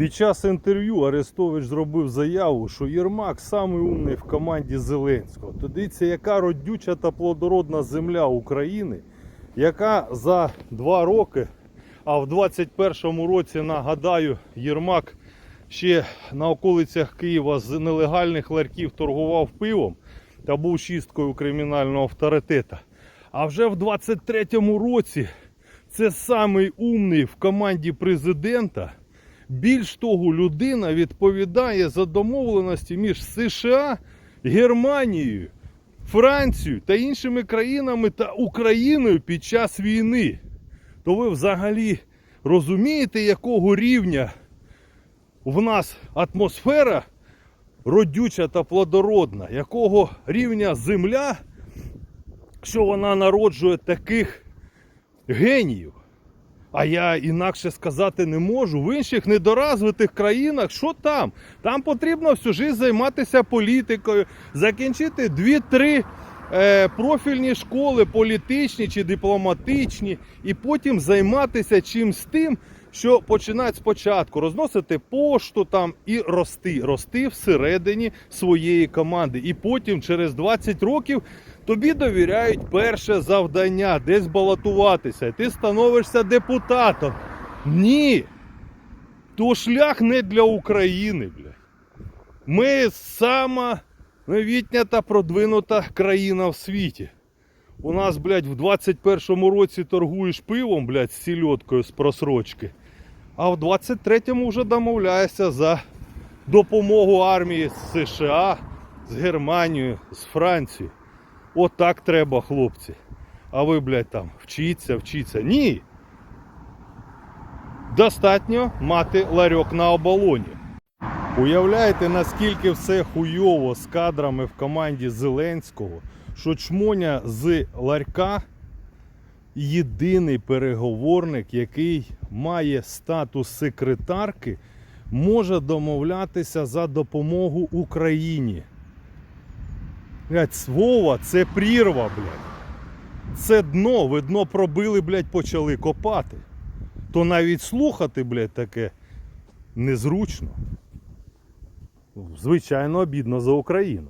Під час інтерв'ю Арестович зробив заяву, що Єрмак самий умний в команді Зеленського. То дивіться, яка родюча та плодородна земля України, яка за два роки, а в 21-му році, нагадаю, Єрмак ще на околицях Києва з нелегальних ларьків торгував пивом та був чисткою кримінального авторитета. А вже в 23-му році це самий умний в команді президента. Більш того, людина відповідає за домовленості між США, Германією, Францією та іншими країнами та Україною під час війни. То ви взагалі розумієте, якого рівня в нас атмосфера родюча та плодородна, якого рівня земля, що вона народжує таких геніїв. А я інакше сказати не можу. В інших недоразвитих країнах, що там? Там потрібно всю життя займатися політикою, закінчити 2-3 е, профільні школи, політичні чи дипломатичні, і потім займатися чимсь тим, що починати спочатку, розносити пошту там і рости, рости всередині своєї команди. І потім, через 20 років, тобі довіряють перше завдання, десь балотуватися, і ти становишся депутатом. Ні. То шлях не для України, блядь. Ми сама новітня та продвинута країна в світі. У нас, блядь, в 21-му році торгуєш пивом, блядь, з сільоткою з просрочки. А в 23-му вже домовляєшся за допомогу армії з США, з Германією, з Францією. Отак треба, хлопці. А ви, блядь, там вчіться, вчіться. Ні. Достатньо мати ларьок на оболоні. Уявляєте, наскільки все хуйово з кадрами в команді Зеленського, що чмоня з ларька єдиний переговорник, який має статус секретарки, може домовлятися за допомогу Україні. Блять, Вова, це прірва, блядь. Це дно, ви дно пробили, блядь, почали копати. То навіть слухати, блядь, таке незручно. Звичайно, обідно за Україну.